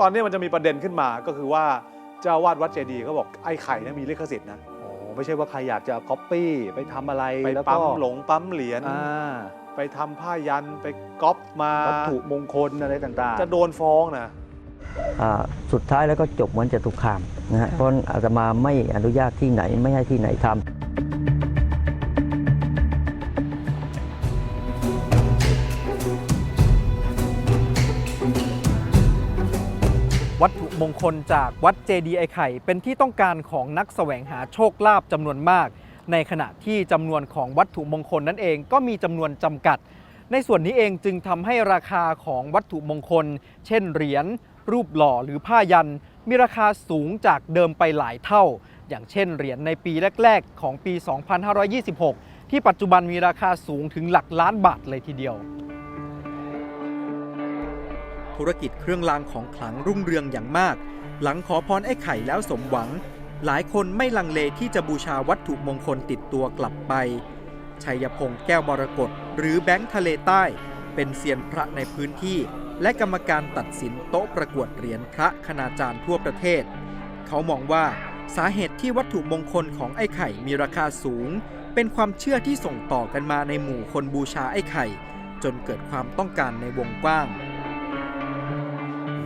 ตอนนี้มันจะมีประเด็นขึ้นมาก็คือว่าเจ้าอาวาดวัดเจดีย์เขาบอกไอ้ไข่เนี่ยมีลิขสิทธิ์นะโอ้ไม่ใช่ว่าใครอยากจะก๊อปปี้ไปทำอะไรไปแล้วก็ปั๊มหลงปั๊มเหรียญอ่าไปทำผ้ายันไปก๊อปมาวัตถุมงคลอะไรต่างๆจะโดนฟ้องนะอ่าสุดท้ายแล้วก็จบเหมือนจตุคามนะฮะเพราะอาตมาไม่อนุญาตที่ไหนไม่ให้ที่ไหนทำ วัตถุมงคลจากวัดเจดีย์ไอไข่ เป็นที่ต้องการของนักแสวงหาโชคลาภจำนวนมาก ในขณะที่จำนวนของวัตถุมงคลนั้นเองก็มีจำนวนจำกัด ในส่วนนี้เองจึงทำให้ราคาของวัตถุมงคล เช่นเหรียญรูปหล่อหรือผ้ายัน มีราคาสูงจากเดิมไปหลายเท่า อย่างเช่นเหรียญในปีแรก ๆ ของปี 2526 ที่ปัจจุบันมีราคาสูงถึงหลักล้านบาทเลยทีเดียว ธุรกิจเครื่องรางของขลังรุ่งเรืองอย่างมาก หลังขอพรไอ้ไข่แล้วสมหวัง หลายคนไม่ลังเลที่จะบูชาวัตถุมงคลติดตัวกลับไปชัยพงษ์แก้วมรกตหรือแบงค์ทะเลใต้ เป็นเซียนพระในพื้นที่ และกรรมการตัดสินโต๊ะประกวดเหรียญพระคณาจารย์ทั่วประเทศ เขามองว่าสาเหตุที่วัตถุมงคลของไอ้ไข่มีราคาสูง เป็นความเชื่อที่ส่งต่อกันมาในหมู่คนบูชาไอ้ไข่ จนเกิดความต้องการในวงกว้าง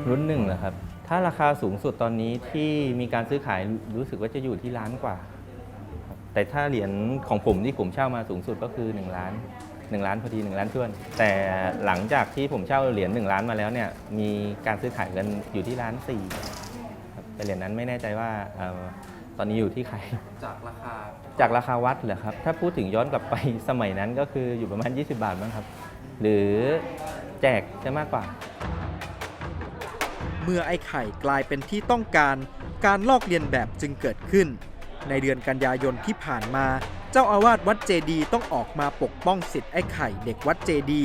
รุ่นหนึ่งเหรอครับ ถ้าราคาสูงสุดตอนนี้ที่มีการซื้อขายรู้สึกว่าจะอยู่ที่ล้านกว่าครับแต่ถ้าเหรียญของผมที่ผมเช่ามาสูงสุดก็คือ 1 ล้าน 1 ล้านพอดี 1 ล้านท้วน แต่หลังจากที่ผมเช่าเหรียญ1ล้านมาแล้วเนี่ยมีการซื้อขายกันอยู่ที่ล้านสี่ครับแต่เหรียญนั้นไม่แน่ใจว่าเอ่อตอนนี้อยู่ที่ใคร จากราคาจากราคาวัดเหรอครับ ถ้าพูดถึงย้อนกลับไป สมัยนั้นก็คืออยู่ประมาณ 20 บาทบ้างครับ หรือแจกจะมากกว่า เมื่อไอ้ไข่กลายเป็นที่ต้องการการลอกเลียนแบบจึงเกิดขึ้น ในเดือนกันยายนที่ผ่านมา เจ้าอาวาสวัดเจดีต้องออกมาปกป้องสิทธิ์ไอ้ไข่เด็กวัดเจดี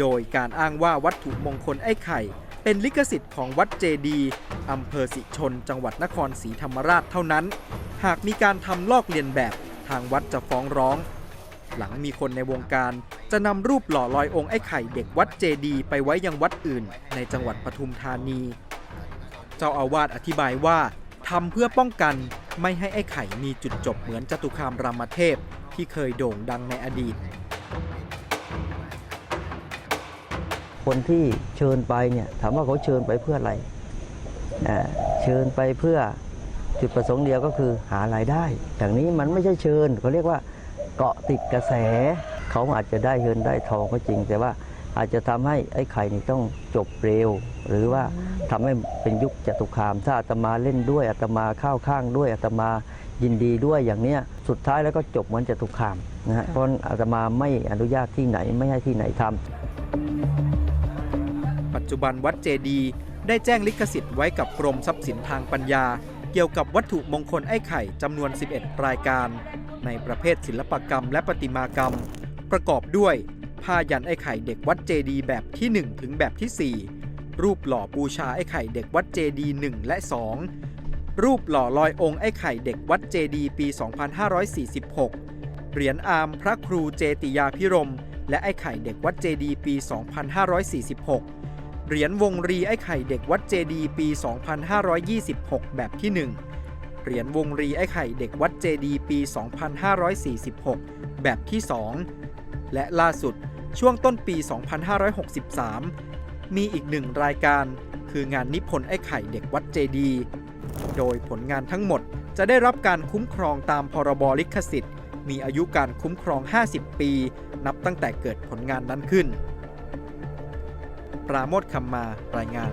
โดยการอ้างว่าวัตถุมงคลไอ้ไข่ เป็นลิขสิทธิ์ของวัดเจดีอำเภอสิชน จังหวัดนครศรีธรรมราชเท่านั้น หากมีการทำลอกเลียนแบบทางวัดจะฟ้องร้อง หลังมีคนในวงการ จะนำรูปหล่อลอยองค์ไอ้ไข่เด็กวัดเจดี ไปไว้ยังวัดอื่น ในจังหวัดปทุมธานี เจ้าอาวาสอธิบายว่าทำเพื่อป้องกันไม่ให้ไอ้ไข่มีจุดจบเหมือนจตุคามรามเทพที่เคยโด่งดังในอดีต คนที่เชิญไปเนี่ยถามว่าเขาเชิญไปเพื่ออะไรเชิญไปเพื่อจุดประสงค์เดียวก็คือหารายได้ อย่างนี้มันไม่ใช่เชิญเขาเรียกว่าเกาะติดกระแส เขาอาจจะได้เงินได้ทองก็จริง แต่ว่าอาจจะทำให้ไอ้ไข่นี่ต้องจบเร็ว หรือว่าทำให้เป็นยุคจตุคาม ถ้าอาตมาเล่นด้วยอาตมาเข้าข้างด้วยอาตมายินดีด้วยอย่างเนี้ยสุดท้ายแล้วก็จบเหมือนจตุคามนะฮะเพราะอาตมาไม่อนุญาตที่ไหนไม่ให้ที่ไหนทำปัจจุบันวัดเจดีย์ได้แจ้งลิขสิทธิ์ไว้กับกรมทรัพย์สินทางปัญญา เกี่ยวกับวัตถุมงคลไอ้ไข่จำนวน 11 รายการ ในประเภทศิลปกรรมและประติมากรรม ประกอบด้วยผ้ายันไอ้ไข่เด็กวัดเจดีแบบที่ 1 ถึงแบบที่ 4 รูปหล่อบูชาไอ้ไข่เด็กวัดเจดี1และ 2 รูปหล่อลอยองค์ไอ้ไข่เด็กวัดเจดีปี 2546 เหรียญอามพระครูเจติยาพิรม และไอ้ไข่เด็กวัดเจดีปี 2546 เหรียญวงรีไอ้ไข่เด็กวัดเจดีปี 2526 แบบที่ 1 เหรียญวงรีไอ้ไข่เด็กวัดเจดีปี 2546 แบบที่ 2 และล่าสุดช่วงต้นปี 2563 มีอีกหนึ่งรายการ คืองานนิพนธ์ไอ้ไข่เด็กวัดเจดี โดยผลงานทั้งหมดจะได้รับการคุ้มครองตามพรบลิขสิทธิ์ มีอายุการคุ้มครอง 50 ปี นับตั้งแต่เกิดผลงานนั้นขึ้น ปราโมทคำมารายงาน